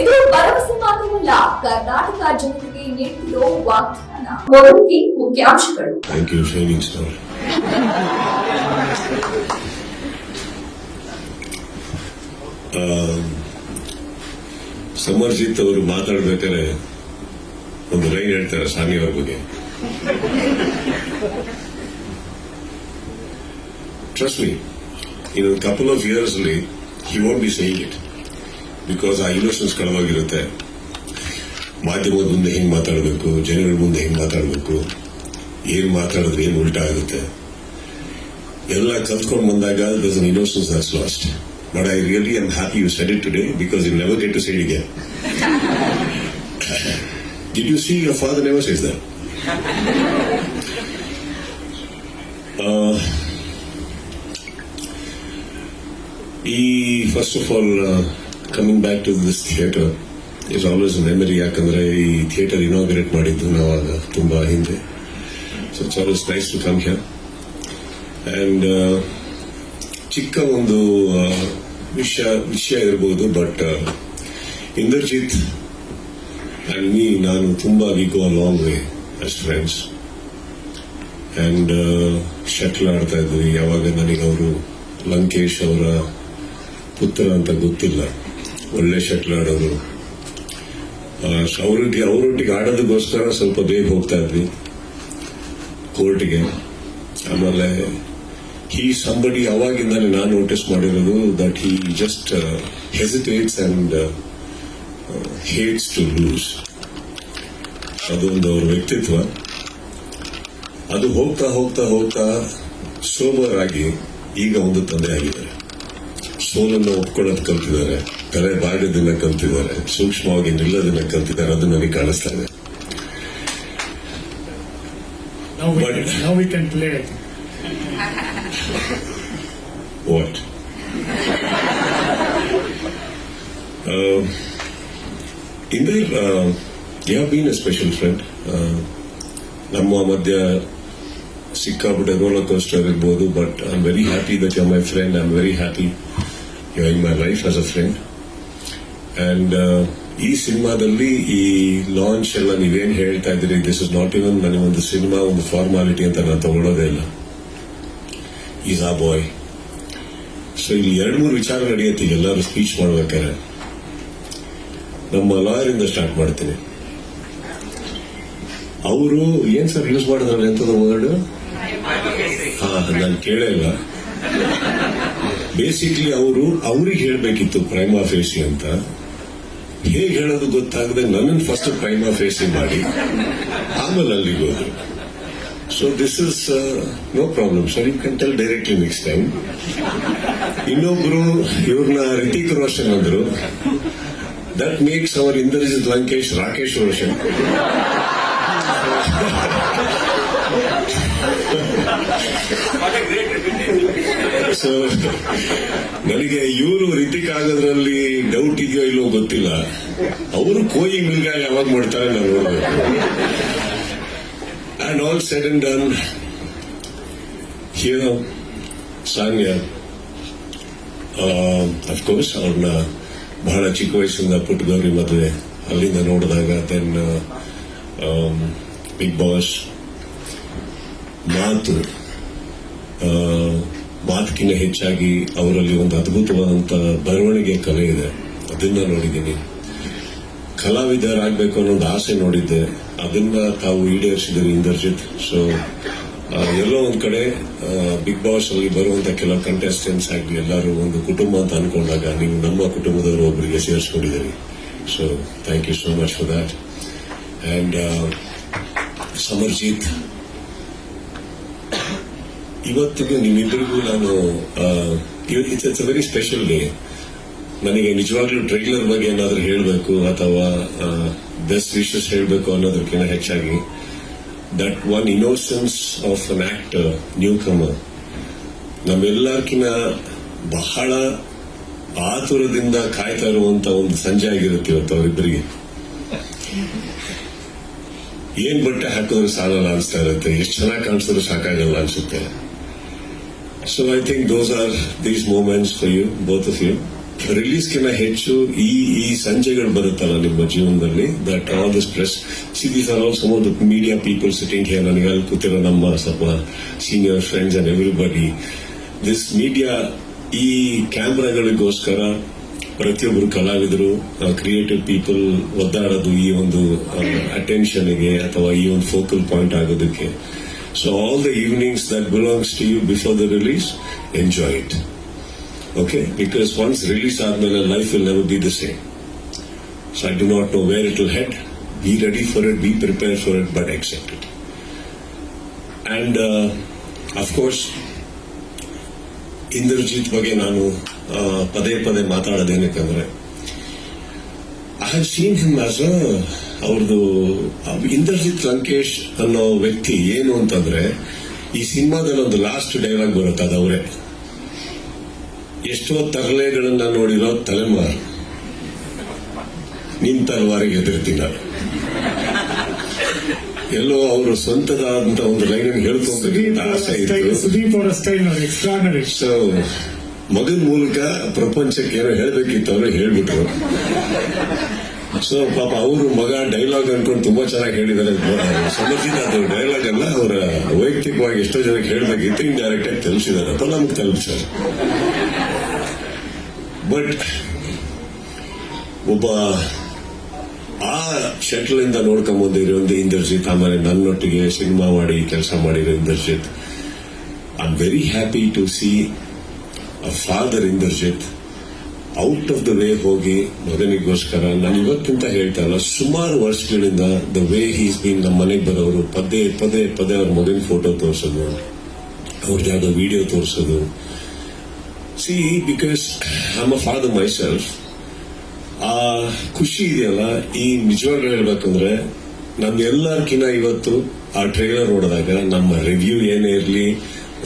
ಇದು ಭರವಸೆ ಮಾತ್ರವಲ್ಲ ಕರ್ನಾಟಕ ಜನತೆಗೆ ನೀಡಿರೋ ವಾಗ್ದಾನ. ಮೊದಲಿಗೆ ಮುಖ್ಯಾಂಶಗಳು. Thank you. ಆ, ಸಮರ್ಜಿತ್ ಅವರು ಮಾತಾಡ್ಬೇಕಾದ್ರೆ ಒಂದು ಲೈನ್ ಹೇಳ್ತಾರೆ ಸಾನಿ ಅವ್ರ ಬಗ್ಗೆ. Trust me in couple of years ಅಲ್ಲಿ he want be saying it because uh emotions ಕಡಿಮೆ ಮಾಧ್ಯಮದ ಮುಂದೆ ಹೆಂಗ್ ಮಾತಾಡಬೇಕು ಜನಗಳ ಮುಂದೆ ಹೆಂಗ್ ಮಾತಾಡಬೇಕು, ಏನ್ ಮಾತಾಡಿದ್ರೆ ಏನ್ ಉಲ್ಟಾ ಆಗುತ್ತೆ. ಎಲ್ಲ ಕಲ್ತ್ಕೊಂಡು ಬಂದಾಗ thus an innocence that's lost but I really am happy you said it today because you never get to said again did you see your father never says that ಈ first of all coming back to this theatre is always memory ಯಾಕಂದ್ರೆ ಈ theatre inaugurate ಮಾಡಿದ್ದು ನಾವಾಗ ತುಂಬಾ ಹಿಂದೆ. So it's always nice to come here and ಚಿಕ್ಕ ಒಂದು ವಿಷಯ ವಿಷಯ ಇರಬಹುದು ಬಟ್ ಇಂದರ್ಜಿತ್ ಅಂಡ್ ಮೀ ನಾನು ತುಂಬಾ we go long way as friends and shuttle ಆಡ್ತಾ ಇದ್ವಿ. ಯಾವಾಗ ನನಗೆ ಅವರು ಲಂಕೇಶ್ ಅವರ ಪುತ್ರ ಅಂತ ಗೊತ್ತಿಲ್ಲ. ಒಳ್ಳೆ ಶಟ್ಲ್ ಆಡೋರು ಅವರೊಟ್ಟಿಗೆ ಅವರೊಟ್ಟಿಗೆ ಆಡೋದಕ್ಕೋಸ್ಕರ ಸ್ವಲ್ಪ ಬೇಗ ಹೋಗ್ತಾ ಇದ್ವಿ. ಕೋರ್ಟ್ಗೆ. ಆಮೇಲೆ ಹಿ ಸಂಬಡಿ ಅವಾಗಿಂದಾನೆ ನಾನು ನೋಟಿಸ್ ಮಾಡಿರೋದು that he just hesitates and hates to lose ಅದೊಂದು ಅವ್ರ ವ್ಯಕ್ತಿತ್ವ. ಅದು ಹೋಗ್ತಾ ಹೋಗ್ತಾ ಹೋಗ್ತಾ ಸೋಮರಾಗಿ ಈಗ ಒಂದು ತಂದೆ ಆಗಿದ್ದಾರೆ ಸೋಲನ್ನು ಒಪ್ಕೊಳ್ಳೋದು ಕಲ್ತಿದ್ದಾರೆ ತಲೆ ಬಾಡೋದನ್ನ ಕಲ್ತಿದ್ದಾರೆ ಸೂಕ್ಷ್ಮವಾಗಿ ನಿಲ್ಲೋದನ್ನ ಕಲ್ತಿದ್ದಾರೆ ಅದು ನನಗೆ ಕಾಣಿಸ್ತಾ ಇದೆ. What we, you have been we special friend ನಮ್ಮ ಮಧ್ಯ ಸಿಕ್ಕಾಬಿಟ್ಟೆ ರೋಲರ್ ಕೋಸ್ಟರ್ ಇರ್ಬೋದು but I am very happy that you my friend I am very happy you in my life as a friend and ಈ ಸಿನಿಮಾದಲ್ಲಿ ಈ launch ಎಲ್ಲ ನೀವೇನು ಹೇಳ್ತಾ ಇದ್ದೀರಿ ದಿಸ್ ಇಸ್ ನಾಟ್ ಇವನ್ ಒಂದು ಸಿನಿಮಾ ಒಂದು ಫಾರ್ಮಾಲಿಟಿ ಅಂತ ನಾನು ತಗೊಳ್ಳೋದೇ ಇಲ್ಲ. ಈಸ್ ಆ ಬಾಯ್ ಸೊ ಇಲ್ಲಿ ಎರಡು ಮೂರು ವಿಚಾರ ನಡೆಯುತ್ತೆ ಈಗ ಎಲ್ಲರೂ ಸ್ಪೀಚ್ ಮಾಡ್ಬೇಕಾದ್ರೆ. ನಮ್ಮ ಲಾಯರ್ ಇಂದ ಸ್ಟಾರ್ಟ್ ಮಾಡ್ತೀನಿ. ಅವರು ಏನ್ ಸರ್ ಯೂಸ್ ಮಾಡಿದ್ರೆ ಎಂತದ ವರ್ಡ್ ಹಾ ನಾನು ಕೇಳೇ ಇಲ್ಲ. ಬೇಸಿಕ್ಲಿ ಅವರು ಅವ್ರಿಗೆ ಹೇಳಬೇಕಿತ್ತು ಪ್ರೈಮಾ ಫೇಸಿ ಅಂತ. ಹೇಗೆ ಹೇಳೋದು ಗೊತ್ತಾಗದೆ ನನ್ನನ್ನು ಫಸ್ಟ್ ಪ್ರೈಮಾ ಫೇಸಿ ಮಾಡಿ. ಆಮೇಲೆ ಅಲ್ಲಿಗೆ ಹೋದ್ರು. So this is no problem sir you can tell directly next time ಇನ್ನೊಬ್ರು ಇವ್ರನ್ನ ರಿತಿಕ್ ರೋಷನ್ ಅಂದ್ರು. That makes our Indrajit Lankesh Rakesh Roshan so ನನಗೆ ಇವರು ರಿತಿಕ್ ಆಗೋದ್ರಲ್ಲಿ ಡೌಟ್ ಇದೆಯೋ ಇಲ್ಲೋ ಗೊತ್ತಿಲ್ಲ. ಅವರು ಕೋಯಿ ಮಿಲ್ಗ ಯಾವಾಗ ಮಾಡ್ತಾರೆ ನಾವು ನೋಡಬೇಕು. And all said and done here Saanya of course ಅವ್ರನ್ನ ಬಹಳ ಚಿಕ್ಕ ವಯಸ್ಸಿಂದ ಪುಟ್ಟಗೌರಿ ಮದುವೆ. ಅಲ್ಲಿಂದ ನೋಡಿದಾಗ ದೆನ್ ಬಿಗ್ ಬಾಸ್ ಮಾತು ಮಾತಕ್ಕಿಂತ ಹೆಚ್ಚಾಗಿ ಅವರಲ್ಲಿ ಒಂದು ಅದ್ಭುತವಾದಂತ ಬರವಣಿಗೆ ಕಲೆ ಇದೆ. ಅದನ್ನ ನೋಡಿದ್ದೀನಿ. ಕಲಾವಿದರಾಗಬೇಕು ಅನ್ನೋದು ಆಸೆ ನೋಡಿದ್ದೆ. ಅದನ್ನ ತಾವು ಈಡೇರಿಸಿದ್ರು ಇಂದರ್ಜಿತ್. ಸೊ ಎಲ್ಲೋ ಒಂದ್ ಕಡೆ ಬಿಗ್ ಬಾಸ್ ಅಲ್ಲಿ ಬರುವಂತ ಕೆಲವು ಕಂಟೆಸ್ಟೆಂಟ್ಸ್ ಆಗಲಿ, ಎಲ್ಲರೂ ಒಂದು ಕುಟುಂಬ ಅಂತ ಅನ್ಕೊಂಡಾಗ ನೀವು ನಮ್ಮ ಕುಟುಂಬದವರು ಒಬ್ಬರಿಗೆ ಸೇರಿಸ್ಕೊಂಡಿದ್ದೀರಿ. So thank you so much for that and Samarjit ಇವತ್ತಿಗೂ ನಿಮ್ಮಿಬ್ಬರಿಗೂ ನಾನು it's it's a very special day ನನಗೆ ನಿಜವಾಗ್ಲೂ ಟ್ರೈಲರ್ ಬಗ್ಗೆ ಏನಾದರೂ ಹೇಳಬೇಕು ಅಥವಾ ಬೆಸ್ಟ್ ವಿಶಸ್ ಹೇಳಬೇಕು ಅನ್ನೋದಕ್ಕಿಂತ ಹೆಚ್ಚಾಗಿ that one innocence of an actor newcomer ನಮ್ಮೆಲ್ಲರ್ಕಿನ್ನ ಬಹಳ ಆತುರದಿಂದ ಕಾಯ್ತಾ ಇರುವಂತ ಒಂದು ಸಂಜೆ ಆಗಿರುತ್ತೆ ಇವತ್ತು ಅವರಿಬ್ಬರಿಗೆ. ಏನ್ ಬಟ್ಟೆ ಹಾಕಿದ್ರು ಸಾಲಲ್ಲ ಅನ್ಸ್ತಾ ಇರುತ್ತೆ. ಎಷ್ಟು ಚೆನ್ನಾಗಿ ಕಾಣಿಸಿದ್ರು ಸಾಕಾಗಲ್ಲ ಅನ್ಸುತ್ತೆ. So I think those are these moments for you both of you ರಿಲೀಸ್ಗಿಂತ ಹೆಚ್ಚು ಈ ಈ ಸಂಜೆಗಳು ಬರುತ್ತಲ್ಲ ನಿಮ್ಮ ಜೀವನದಲ್ಲಿ that all this press see these are all some the media people sitting here ನನಗೆ ಅಲ್ಲಿ ಕೂತಿರೋ ನಮ್ಮ ಸ್ವಲ್ಪ senior friends and everybody this media ಈ ಕ್ಯಾಮ್ರಾಗಳಿಗೋಸ್ಕರ ಪ್ರತಿಯೊಬ್ಬರು ಕಲಾವಿದರು ಕ್ರಿಯೇಟಿವ್ ಪೀಪಲ್ ಒದ್ದಾಡೋದು ಈ ಒಂದು ಅಟೆನ್ಷನ್ಗೆ ಅಥವಾ ಈ ಒಂದು ಫೋಕಲ್ ಪಾಯಿಂಟ್ ಆಗೋದಕ್ಕೆ. so all the evenings that belongs to you before the release enjoy it okay because once release ಆದ್ಮೇಲೆ life will never be the same so I do not know where it will head be ready for it be prepare for it but accept it and of course Indrajit ಬಗ್ಗೆ ನಾನು ಆ, ಪದೇ ಪದೇ ಮಾತಾಡೋದೇನಕ್ಕಂದ್ರೆ I have seen him as uh ಅವ್ರದ್ದು ಇಂದ್ರಜಿತ್ ಲಂಕೇಶ್ ಅನ್ನೋ ವ್ಯಕ್ತಿ ಏನು ಅಂತಂದ್ರೆ ಈ ಸಿನಿಮಾದಲ್ಲಿ ಒಂದು ಲಾಸ್ಟ್ ಡೈಲಾಗ್ ಬರುತ್ತೆ ಅದು ಅವರೇ. ಎಷ್ಟೋ ತರಲೆಗಳನ್ನ ನೋಡಿರೋ ತಲೆಮಾರ. ನಿನ್ ತಲವಾರಿಗೆ ಎದುರ್ತೀನ ಎಲ್ಲೋ ಅವರು ಸ್ವಂತದಾದಂತ ಒಂದು ಲೈನ್ ಹೇಳ್ಕೊಂಡ್ಬೇಕಂತ ಆಸೆ ಇತ್ತು. ಸೊ ಮಗನ ಮೂಲಕ ಪ್ರಪಂಚಕ್ಕೆ ಏನೋ ಹೇಳ್ಬೇಕಿತ್ತು ಅವರು ಹೇಳ್ಬಿಟ್ರು. ಸೊ ಪಾಪ ಅವರು ಮಗ ಡೈಲಾಗ್ ಅನ್ಕೊಂಡು ತುಂಬಾ ಚೆನ್ನಾಗಿ ಹೇಳಿದ್ದಾರೆ ಸಮರ್ಜಿತ ಅದು ಡೈಲಾಗ್ ಅಲ್ಲ, ಅವರ ವೈಯಕ್ತಿಕವಾಗಿ ಎಷ್ಟೋ ಜನಕ್ಕೆ ಹೇಳ್ಬೇಕಿತ್ತು ಇನ್ ಡೈರೆಕ್ಟ್ ಆಗಿ ತಲುಪಿಸಿದ್ದಾರೆ. ಅಥವಾ ನಮ್ಗೆ ತಲುಪಿಸ್ತಾರೆ ಬಟ್ ಒಬ್ಬ ಆ ಶಟ್ಲ್ ಇಂದ ನೋಡ್ಕೊಂಡ್ ಬಂದಿರೋದು ಇಂದ್ರಜಿತ್, ಆಮೇಲೆ ನನ್ನೊಟ್ಟಿಗೆ ಸಿನಿಮಾ ಮಾಡಿ, ಕೆಲಸ ಮಾಡಿರೋ Inderjit. I am very happy to see a father Inderjit. Out of the way ಹೋಗಿ ಮಗನಿಗೋಸ್ಕರ ನಾನು ಇವತ್ತಿಂತ ಹೇಳ್ತಾ ಇಲ್ಲ, ಸುಮಾರು ವರ್ಷಗಳಿಂದ ದ ವೇ ಹೀಸ್ ಬೀನ್ ನಮ್ಮ ಮನೆಗೆ ಬರೋರು, ಪದೇ ಪದೇ ಪದೇ ಅವ್ರ ಮಗನ ಫೋಟೋ ತೋರಿಸೋದು ಅವ್ರದ್ದು ಯಾವುದೋ ವಿಡಿಯೋ ತೋರಿಸೋದು. ಸಿ ಬಿಕಾಸ್ ನಮ್ಮ ಅ ಫಾದರ್ ಮೈ ಸೆಲ್ಫ್ ಆ ಖುಷಿ ಇದೆಯಲ್ಲ, ಈ ನಿಜವಾಗ್ಲೂ ಹೇಳ್ಬೇಕಂದ್ರೆ ನಮ್ಗೆಲ್ಲರ್ಕಿನ್ನ ಇವತ್ತು ಆ ಟ್ರೈಲರ್ ನೋಡಿದಾಗ ನಮ್ಮ ರಿವ್ಯೂ ಏನೇ ಇರಲಿ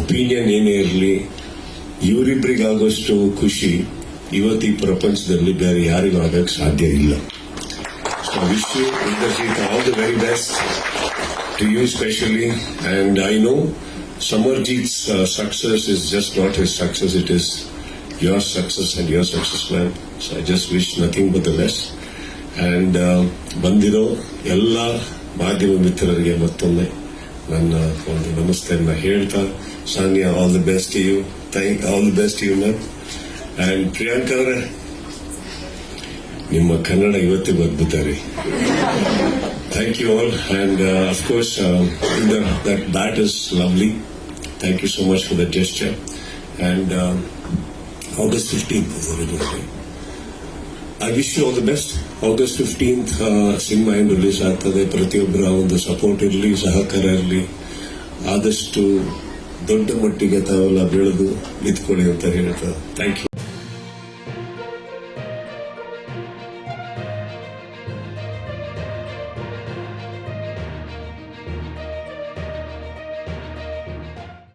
ಒಪಿನಿಯನ್ ಏನೇ ಇರಲಿ ಇವರಿಬ್ಬರಿಗಾಗೋಷ್ಟು ಖುಷಿ. ಇವತ್ತು ಪ್ರಪಂಚದಲ್ಲಿ ಬೇರೆ ಯಾರಿಗೂ ಆಗಕ್ಕೆ ಸಾಧ್ಯ ಇಲ್ಲ. Very best to you specially and I know Samarjeet success is just not his success it is your success and your success man so I just wish nothing but the best and ಬಂದಿರೋ ಎಲ್ಲ ಮಾಧ್ಯಮ ಮಿತ್ರರಿಗೆ ಮತ್ತೊಮ್ಮೆ ನನ್ನ ಒಂದು ನಮಸ್ತೆಯನ್ನು ಹೇಳ್ತಾ Saniya all the best you thank all the best you ma'am I Priyanka ಅವರ. ನಿಮ್ಮ ಕನ್ನಡ ಇವತ್ತಿಗೆ ಅದ್ಭುತ ರೀ thank you all and of course that bat is lovely thank you so much for the gesture and August fifteen I wish you all the best August fifteenth cinema ಏನು release ಆಗ್ತದೆ? ಪ್ರತಿಯೊಬ್ಬರ ಒಂದು support ಇರಲಿ, ಸಹಕಾರ ಇರಲಿ. ಆದಷ್ಟು ದೊಡ್ಡ ಮಟ್ಟಿಗೆ ತಾವೆಲ್ಲ ಬೆಳೆದು ನಿಂತ್ಕೊಳ್ಳಿ ಅಂತ ಹೇಳ್ತಾರೆ ಥ್ಯಾಂಕ್ ಯು